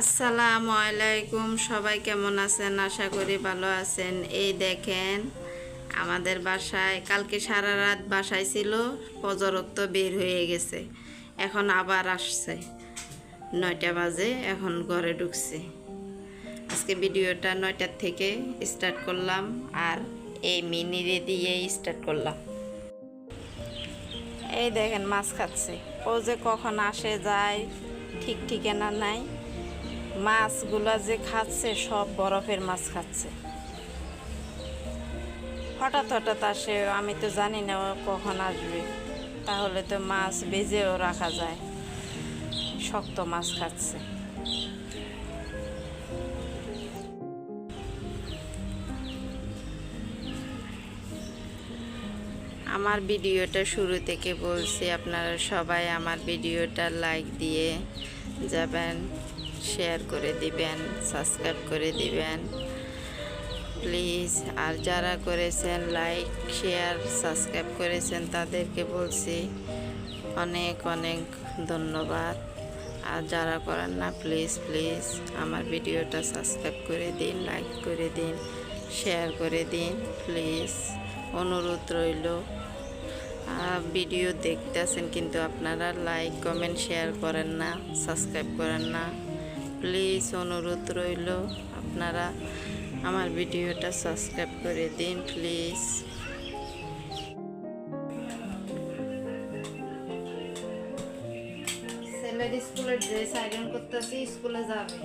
আসসালামু আলাইকুম, সবাই কেমন আছেন? আশা করি ভালো আছেন। এই দেখেন, আমাদের বাসায় কালকে সারা রাত বাসায় ছিল পজরক্ত বের হয়ে গেছে। এখন আবার আসছে। নয়টা বাজে, এখন ঘরে ঢুকছে। আজকে ভিডিওটা নয়টার থেকে স্টার্ট করলাম আর এই মিনিরে দিয়ে স্টার্ট করলাম। এই দেখেন, মাছ খাচ্ছে। ও যে কখন আসে যায়, ঠিক ঠিকানা নাই। মাছগুলা যে খাচ্ছে, সব বরফের মাছ খাচ্ছে। হঠাৎ হঠাৎ আসে, আমি তো জানি না কখন আসবে। তাহলে তো মাছ বেজেও রাখা যায়। শক্ত মাছ খাচ্ছে। আমার ভিডিওটা শুরু থেকে বলছি, আপনারা সবাই আমার ভিডিওটা লাইক দিয়ে যাবেন। শেয়ার করে দিবেন সাবস্ক্রাইব করে দিবেন প্লিজ আর যারা করেছেন লাইক শেয়ার সাবস্ক্রাইব করেছেন তাদেরকে বলছি অনেক অনেক ধন্যবাদ। আর যারা করেন না প্লিজ প্লিজ আমার ভিডিওটা সাবস্ক্রাইব করে দিন লাইক করে দিন শেয়ার করে দিন প্লিজ অনুরোধ রইল। ভিডিও দেখতেছেন কিন্তু আপনারা লাইক কমেন্ট শেয়ার করেন না সাবস্ক্রাইব করেন না। প্লিজ অনুরোধ রইল আপনারা আমার ভিডিওটা সাবস্ক্রাইব করে দিন, প্লিজ। ছেলের স্কুলের ড্রেস আয়রন করতেছি, স্কুলে যাবে।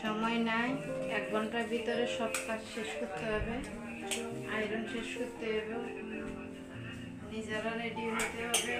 সময় নাই, এক ঘণ্টার ভিতরে সব কাজ শেষ করতে হবে আয়রন শেষ করতে হবে, নিজেরা রেডি হতে হবে।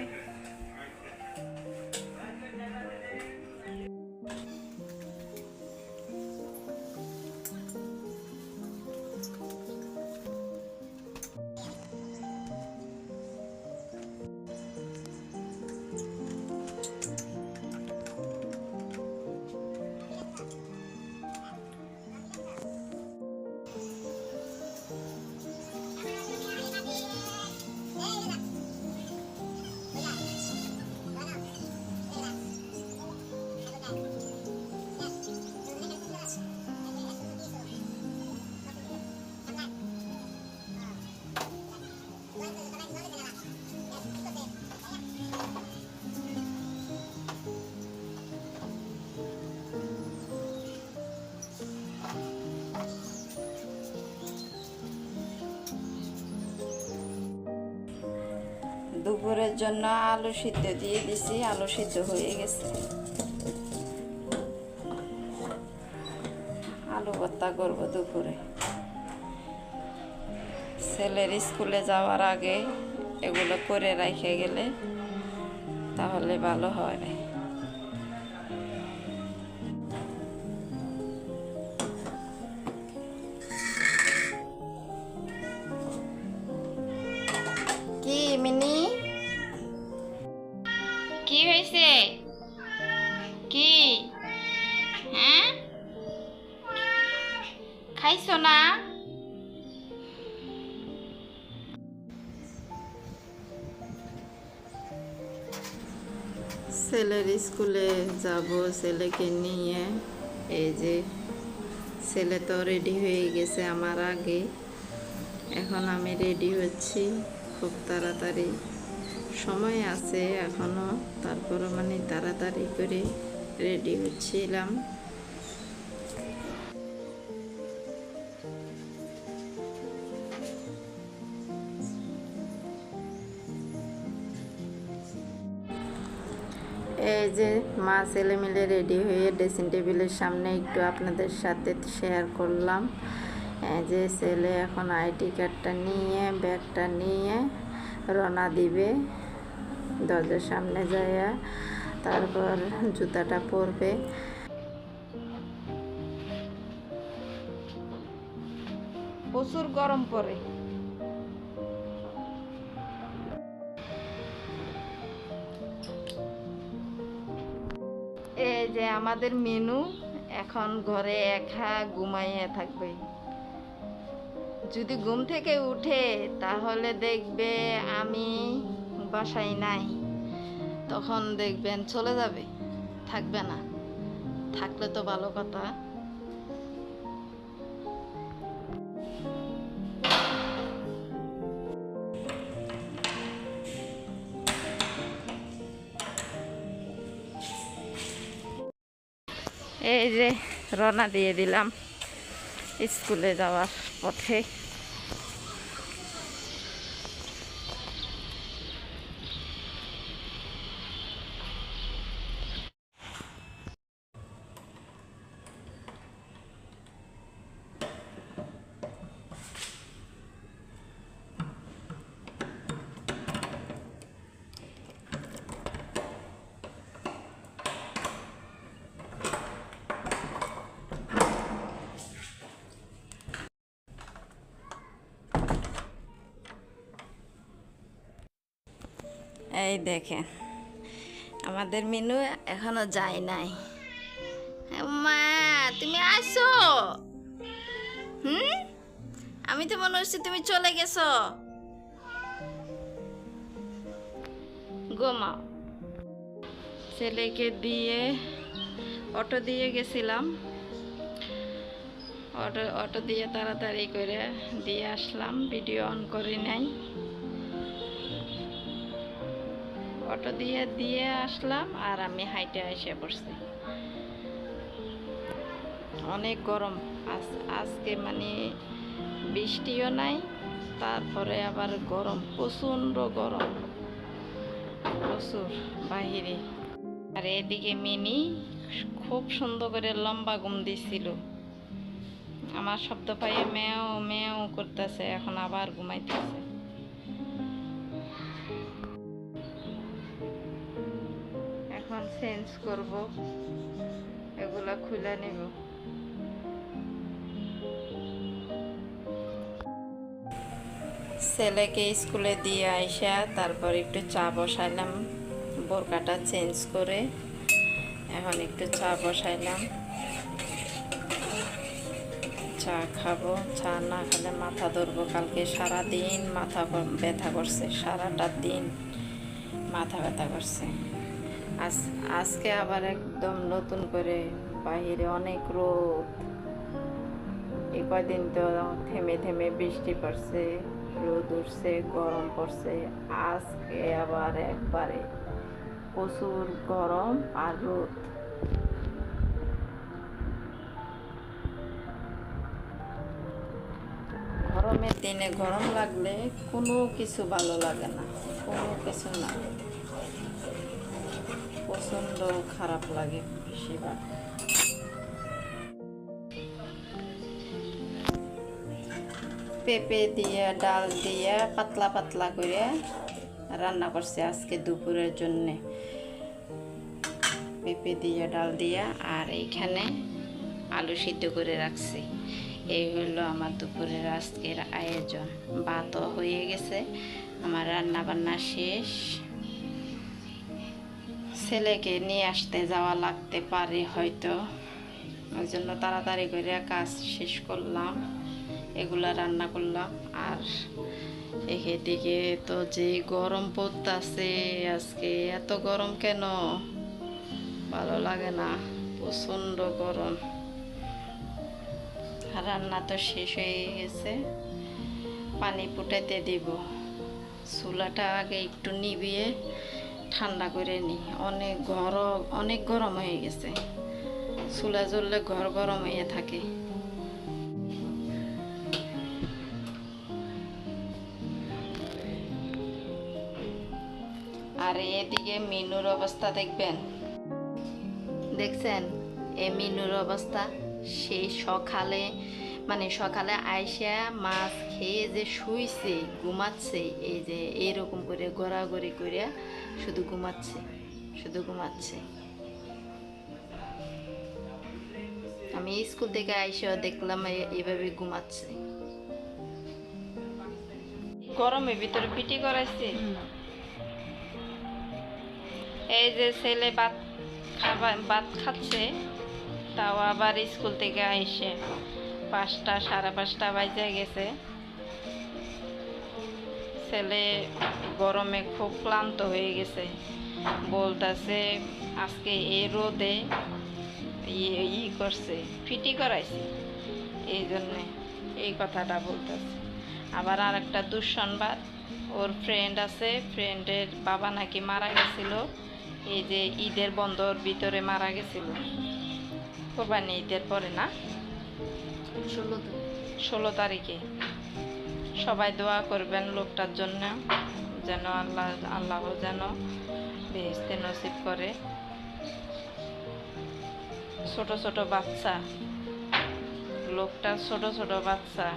দুপুরের জন্য আলু সিদ্ধ দিয়ে দিছি, আলু সিদ্ধ হয়ে গেছে। আলু ভর্তা করব দুপুরে। ছেলের স্কুলে যাওয়ার আগে এগুলো করে রেখে গেলে তাহলে ভালো হয়। কি মিনি? হয়েছে? কি? হ্যাঁ? খাইছো না? ছেলের স্কুলে যাব, ছেলেকে নিয়ে। এই যে, ছেলে তো রেডি হয়ে গেছে আমার আগে। এখন আমি রেডি হচ্ছি, খুব তাড়াতাড়ি। সময় আছে এখনও। তারপরে মানে তাড়াতাড়ি করে রেডি হচ্ছিলাম। এই যে মা ছেলে মিলে রেডি হয়ে ড্রেসিং টেবিলের সামনে একটু আপনাদের সাথে শেয়ার করলাম। যে ছেলে এখন আইডি কার্ডটা নিয়ে ব্যাগটা নিয়ে রওনা দিবে। দরজার সামনে যাইয়া তারপর জুতাটা পরবে। প্রচুর গরম পড়ে এই যে আমাদের মেনু, এখন ঘরে একা ঘুমাইয়ে থাকবে। যদি ঘুম থেকে উঠে, তাহলে দেখবে আমি বাসায় নাই, তখন দেখবেন চলে যাবে, থাকবে না। থাকলে তো ভালো কথা। এই যে রওনা দিয়ে দিলাম স্কুলে যাওয়ার পথে। এই দেখে আমাদের মিনু এখনও যায় নাই। মা, তুমি আসো। হুম? আমি তো মনে হচ্ছে তুমি চলে গেছো। গোমা ছেলেকে দিয়ে অটো দিয়ে গেছিলাম। অটো অটো দিয়ে তাড়াতাড়ি করে দিয়ে আসলাম। ভিডিও অন করি নাই। অটো দিয়ে দিয়ে আসলাম আর আমি হাইটে এসে পড়ছি। অনেক গরম। আজ, আজকে মানে বৃষ্টিও নাই, তারপরে আবার গরম, প্রচণ্ড গরম। প্রচুর বাহিরে। আর এদিকে মিনি খুব সুন্দর করে লম্বা ঘুম দিছিল। আমার শব্দ পাইয়ে মেও মেও করতেছে, এখন আবার ঘুমাইতেছে। চেঞ্জ করব। এগুলা খুলে নেব। ছেলেকে স্কুলে দিয়ে আইসা তারপর একটু চা বসাইলাম। বোরকাটা চেঞ্জ করে এখন একটু চা বসাইলাম। চা খাব। চা না খেলে মাথা ধরবো। কালকে সারা দিন মাথা ব্যথা করছে। সারাটা দিন মাথা ব্যথা করছে। আজ আজকে আবার একদম নতুন করে বাহিরে অনেক রোদ। এই কয়দিন তো থেমে থেমে বৃষ্টি পড়ছে, রোদ উঠছে, গরম পড়ছে। আজকে আবার একবারে প্রচুর গরম আর রোদ। গরমের দিনে গরম লাগলে কোনো কিছু ভালো লাগে না, কোনো কিছু না। প্রচণ্ড খারাপ লাগে বেশিরভাগ। পেঁপে দিয়ে, ডাল দিয়ে পাতলা পাতলা করে রান্না করছে আজকে দুপুরের জন্যে। পেঁপে দিয়ে, ডাল দিয়া আর এইখানে আলু সিদ্ধ করে রাখছি। এই হলো আমার দুপুরের আজকের আয়োজন। ভাতও হয়ে গেছে, আমার রান্না বান্না শেষ। ছেলেকে নিয়ে আসতে যাওয়া লাগতে পারে হয়তো। ওই জন্য তাড়াতাড়ি করে কাজ শেষ করলাম, এগুলা রান্না করলাম। আর এদিকে তো যে গরম পড়তাছে, আজকে এত গরম কেন? ভালো লাগে না, প্রচণ্ড গরম। রান্না তো শেষ হয়ে গেছে, পানি ফুটাইতে দিব। চুলাটা আগে একটু নিবিয়ে ঠান্ডা করে নিই অনেক গরম অনেক গরম হয়ে গেছে। চুলা জ্বললে ঘর গরম হয়ে থাকে। আর এদিকে মিনুর অবস্থা দেখবেন? দেখছেন? এ মিনুর অবস্থা। সেই সকালে মানে সকালে আইসা মাছ খেয়ে যে শুইছে, ঘুমাচ্ছে, এই যে এইরকম করে গড়াগড়ি করে শুধু ঘুমাচ্ছে শুধু ঘুমাচ্ছে। আমি স্কুল থেকে আইসা দেখলাম এ- এইভাবে ঘুমাচ্ছে। গরমের ভিতরে পিটি করাইছে। এই যে ছেলে ভাত ভাত খাচ্ছে, তাও আবার স্কুল থেকে আইসে পাঁচটা, সাড়ে পাঁচটা বাজে গেছে। ছেলে গরমে খুব ক্লান্ত হয়ে গেছে। বলতেছে আজকে এই রোদে ই- করছে ফিটি করাইছে। এই জন্যে এই কথাটা বলতেছে। আবার আর একটা দুঃসংবাদ ওর ফ্রেন্ড আছে ফ্রেন্ডের বাবা নাকি মারা গেছিল এই যে ঈদের বন্ধর ভিতরে মারা গেছিল। কোরবানি ঈদের পরে না? ষোলো ষোলো তারিখে। সবাই দোয়া করবেন লোকটার জন্য, যেন আল্লাহ আল্লাহ যেন বেহেস্তে নসিব করে। ছোট ছোট বাচ্চা লোকটা ছোট ছোট বাচ্চা।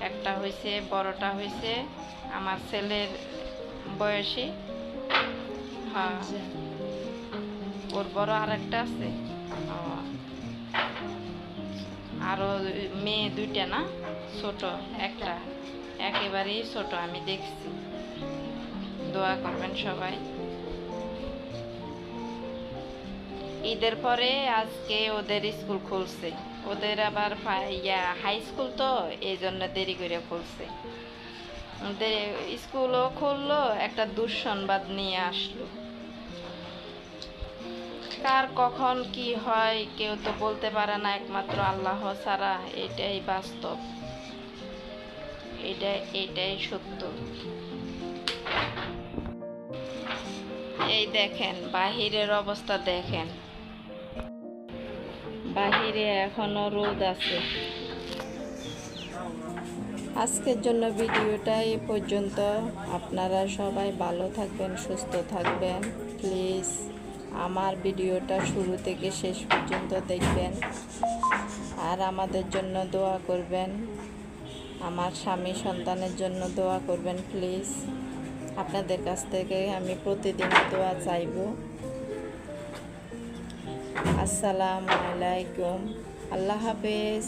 একটা হয়েছে বড়টা হয়েছে আমার ছেলের বয়সী। হ্যাঁ। ওর বড় আরেকটা আছে। আরও মেয়ে দুইটা না, ছোট একটা। একেবারেই ছোট, আমি দেখছি। দোয়া করবেন সবাই। ঈদের পরে আজকে ওদের স্কুল খুলছে। ওদের আবার ইয়া হাই স্কুল তো এই জন্য দেরি করে খুলছে। ওদের স্কুলও খুললো, একটা দুঃসংবাদ নিয়ে আসলো। কার কখন কি হয়, কেউ তো বলতে পারে না, একমাত্র আল্লাহ ছাড়া এটাই বাস্তব। এটা, এটাই সত্য। এই দেখেন, বাহিরের অবস্থা দেখেন। বাহিরে এখনও রোদ আছে। আজকের জন্য ভিডিওটা এই পর্যন্ত। আপনারা সবাই ভালো থাকবেন, সুস্থ থাকবেন। প্লিজ। আমার ভিডিওটা শুরু থেকে শেষ পর্যন্ত দেখবেন। আর আমাদের জন্য দোয়া করবেন। আমার স্বামী সন্তানের জন্য দোয়া করবেন, প্লিজ। আপনাদের কাছ থেকে আমি প্রতিদিন দোয়া চাইব। আসসালামু আলাইকুম। আল্লাহ হাফেজ।